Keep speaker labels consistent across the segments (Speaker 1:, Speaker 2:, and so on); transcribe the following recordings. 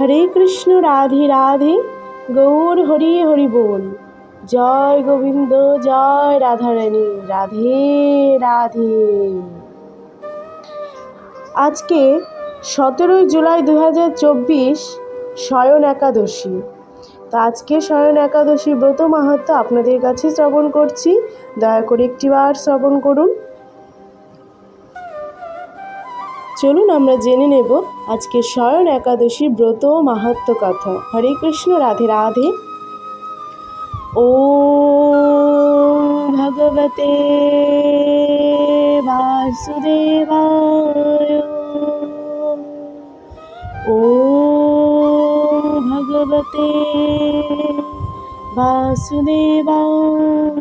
Speaker 1: হরে কৃষ্ণ, রাধে রাধে। গৌর হরি হরি বল। জয় গোবিন্দ, জয় রাধারানী। রাধে রাধে। আজকে সতেরোই জুলাই দু হাজার চব্বিশ শয়ন একাদশী। তো আজকে শয়ন একাদশী ব্রত মাহাত্ম আপনাদের কাছে শ্রবণ করছি। দয়া করে একটিবার শ্রবণ করুন। চলুন আমরা জেনে নেব আজকে শয়ন একাদশী ব্রত ও মাহাত্ম কথা। হরে কৃষ্ণ, রাধে রাধে। ও ভগবতে বাসুদেবায়। ও ভগবতে বাসুদেবায়।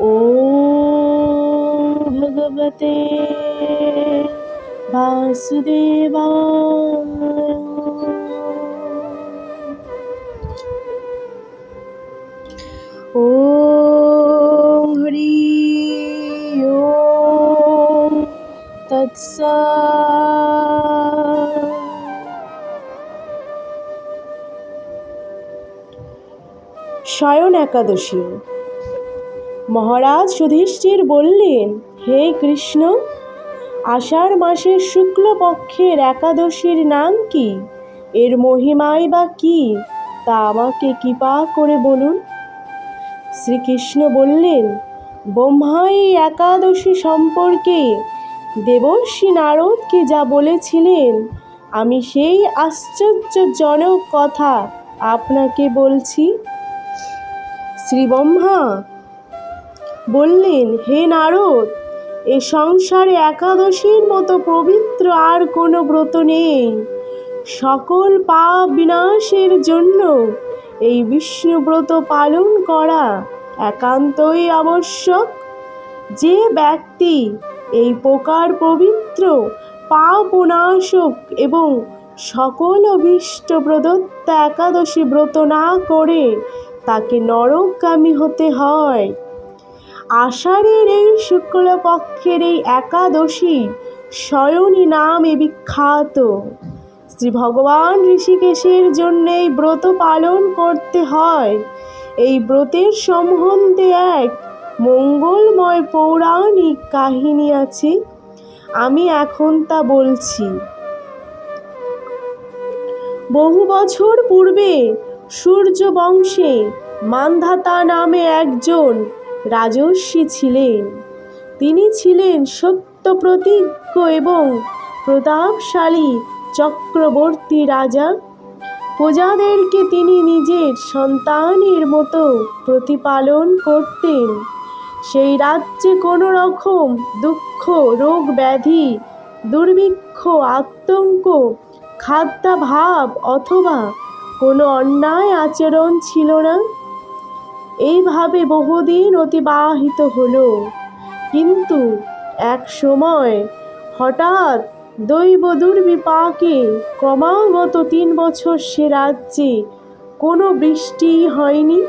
Speaker 1: ও ভগবতে বাসুদেবায় ॐ हरि ॐ তৎসৎ শয়ন একাদশী মহারাজ যুধিষ্ঠির বললেন হে কৃষ্ণ, আষাঢ় মাসের শুক্লপক্ষের একাদশীর নাম কি? এর মহিমাই বা কি? তা আমাকে কৃপা করে বলুন। শ্রীকৃষ্ণ বললেন ব্রহ্মা এই একাদশী সম্পর্কে দেবর্ষি নারদকে যা বলেছিলেন, আমি সেই আশ্চর্যজনক কথা আপনাকে বলছি। শ্রী ব্রহ্মা বললেন, হে নারদ এ সংসারে একাদশীর মতো পবিত্র আর কোনো ব্রত নেই। সকল পাপ বিনাশের জন্য এই বিষ্ণুব্রত পালন করা একান্তই আবশ্যক। যে ব্যক্তি এই প্রকার পবিত্র পাপনাশক এবং সকল অভীষ্ট প্রদত্ত একাদশী ব্রত না করে তাকে নরকগামী হতে হয়। আষাঢ়ের এই শুক্লপক্ষের এই একাদশী শয়নী নামে বিখ্যাত। শ্রী ভগবান ঋষিকেশের জন্য এই ব্রত পালন করতে হয়। এই ব্রতের সম্বন্ধে এক মঙ্গলময় পৌরাণিক কাহিনী আছে, আমি এখন তা বলছি। বহু বছর পূর্বে সূর্য বংশে মান্ধাতা নামে একজন রাজর্ষি ছিলেন। তিনি ছিলেন সত্য প্রতিজ্ঞ এবং প্রতাপশালী চক্রবর্তী রাজা। প্রজাদেরকে তিনি নিজের সন্তানের মতো প্রতিপালন করতেন। সেই রাজ্যে কোনো রকম দুঃখ, রোগ, ব্যাধি, দুর্ভিক্ষ, আতঙ্ক, খাদ্যাভাব অথবা কোনো অন্যায় আচরণ ছিল না। এইভাবে বহুদিন অতিবাহিত হলো। কিন্তু এক সময় হঠাৎ দৈব দুর্বিপাকে ক্রমাগত তিন বছর সে রাজ্যে কোনো বৃষ্টি হয়নি।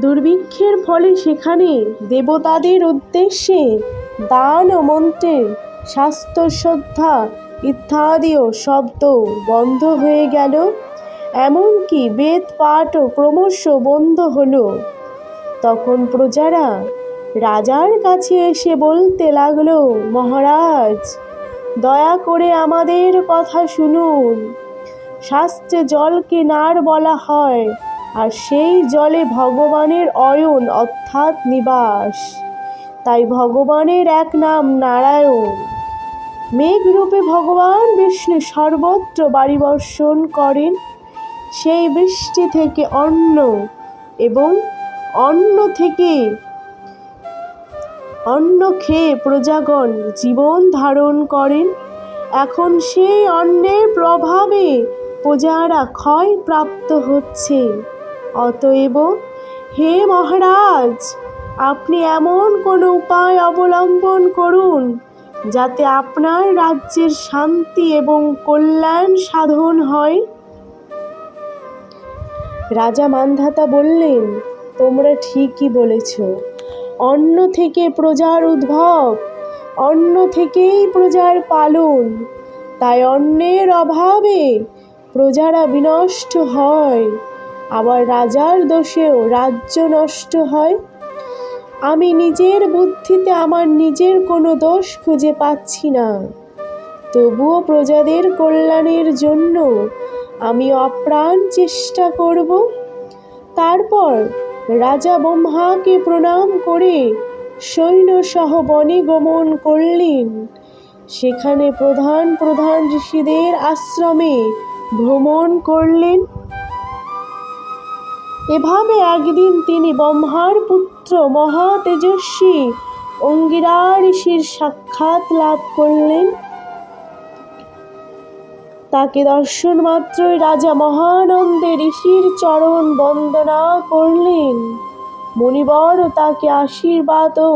Speaker 1: দুর্ভিক্ষের ফলে সেখানে দেবতাদের উদ্দেশ্যে দান ও মন্ত্রের স্বাস্থ্য শ্রদ্ধা ইত্যাদিও শব্দ বন্ধ হয়ে গেল। এমনকি বেদ পাঠও ক্রমশ বন্ধ হলো। তখন প্রজারা রাজার কাছে এসে বলতে লাগল, মহারাজ, দয়া করে আমাদের কথা শুনুন। শাস্ত্রে জলকে নার বলা হয়, আর সেই জলে ভগবানের অয়ন অর্থাৎ নিবাস। তাই ভগবানের এক নাম নারায়ণ। মেঘরূপে ভগবান বিষ্ণু সর্বত্র বাড়ি বর্ষণ করেন সেই বৃষ্টি থেকে অন্ন এবং অন্ন থেকে অন্ন খেয়ে প্রজাগণ জীবন ধারণ করেন। এখন সেই অন্নের প্রভাবে প্রজারা ক্ষয় প্রাপ্ত হচ্ছে। অতএব হে মহারাজ, আপনি এমন কোনো উপায় অবলম্বন করুন যাতে আপনার রাজ্যের শান্তি এবং কল্যাণ সাধন হয়। রাজা মান্ধাতা বললেন, তোমরা ঠিকই বলেছ। অন্ন থেকে প্রজার উদ্ভব, অন্ন থেকেই প্রজার পালন। তাই অন্নের অভাবে প্রজারা বিনষ্ট হয়, আবার রাজার দোষেও রাজ্য নষ্ট হয়। আমি নিজের বুদ্ধিতে আমার নিজের কোনো দোষ খুঁজে পাচ্ছি না। তবুও প্রজাদের কল্যাণের জন্য আমি অপ্রাণ চেষ্টা করব। তারপর রাজা ব্রহ্মাকে প্রণাম করে সৈন্যসহ বনে গমন করলেন। সেখানে প্রধান প্রধান ঋষিদের আশ্রমে ভ্রমণ করলেন। এভাবে একদিন তিনি ব্রহ্মার পুত্র মহা তেজস্বী অঙ্গিরা ঋষির সাক্ষাৎ লাভ করলেন। তাকে দর্শন মাত্রই রাজা মহানন্দে ঋষির চরণ বন্দনা করলেন। মণিবর তাকে আশীর্বাদ ও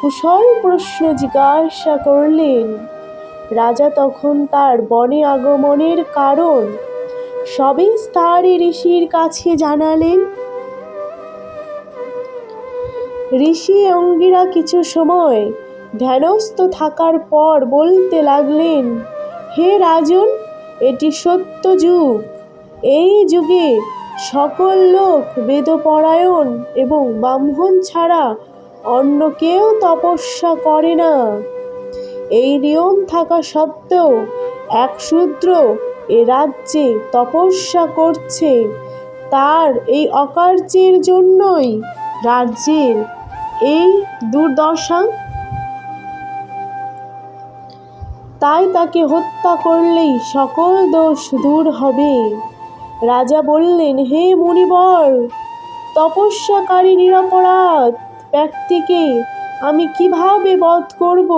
Speaker 1: কুশল প্রশ্ন জিজ্ঞাসা করলেন। রাজা তখন তার বনে আগমনের কারণ সবই স্থারে ঋষির কাছে জানালেন। ঋষি অঙ্গিরা কিছু সময় ধ্যানস্থ থাকার পর বলতে লাগলেন, হে রাজন এটি সত্য যুগ। এই যুগে সকল লোক বেদপরায়ণ এবং ব্রাহ্মণ ছাড়া অন্য কেউ তপস্যা করে না। এই নিয়ম থাকা সত্ত্বেও এক শূদ্র এ রাজ্যে তপস্যা করছে। তার এই অকার্যের জন্যই রাজ্যের এই দুর্দশা তাই তাকে হত্যা করলেই সকল দোষ দূর হবে। রাজা বললেন, হে মুনিবর, তপস্যাকারী নিরাপরাধ ব্যক্তিকে আমি কীভাবে বধ করব?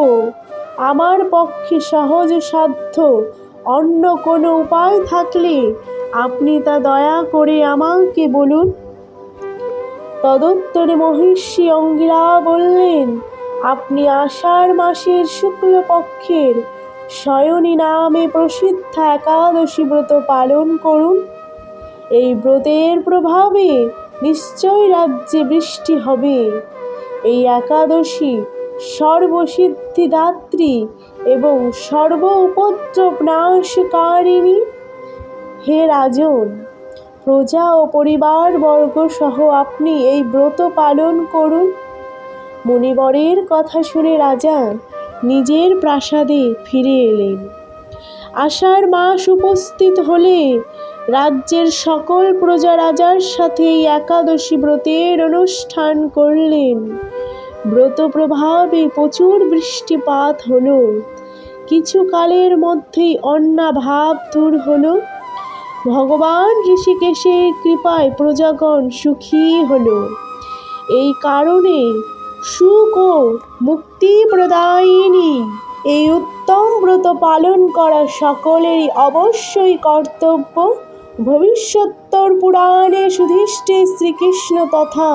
Speaker 1: আমার পক্ষে সহজ সাধ্য। অন্য কোনো উপায় থাকলে আপনি তা দয়া করে আমাকে বলুন। তদুত্তরে মহিষী অঙ্গিরা বললেন, আপনি আষাঢ় মাসের শুক্লপক্ষের শয়নী নামে প্রসিদ্ধ একাদশী ব্রত পালন করুন। এই ব্রতের প্রভাবে নিশ্চয় রাজ্যে বৃষ্টি হবে। এই একাদশী সর্বসিদ্ধিদাত্রী এবং সর্ব উপদ্রব নাশকারিণী। হে রাজন, প্রজা ও পরিবারবর্গ সহ আপনি এই ব্রত পালন করুন। মণিবরের কথা শুনে রাজা নিজের প্রাসাদে ফিরে এলেন। আষাঢ় মাস উপস্থিত হলে রাজ্যের সকল প্রজা রাজার সাথে একাদশী ব্রতের অনুষ্ঠান করলেন। ব্রত প্রভাবে প্রচুর বৃষ্টিপাত হলো। কিছু কালের মধ্যেই অন্নাভাব দূর হলো। ভগবান ঋষিকেশের কৃপায় প্রজাগণ সুখী হলো। এই কারণে সুখ ও মুক্তি প্রদায়িনী এই উত্তম ব্রত পালন করা সকলেরই অবশ্যই কর্তব্য। ভবিষ্যত্তর পুরাণে সুধিষ্ঠে শ্রীকৃষ্ণ তথা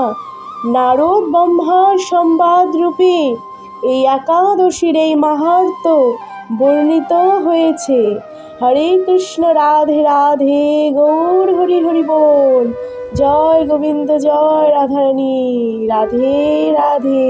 Speaker 1: নারদ ব্রহ্মার সংবাদ রূপে এই একাদশীর এই মাহাত্ম বর্ণিত হয়েছে। হরে কৃষ্ণ রাধে রাধে, গৌর হরি হরি বল। জয় গোবিন্দ জয় রাধারানী রাধে রাধে।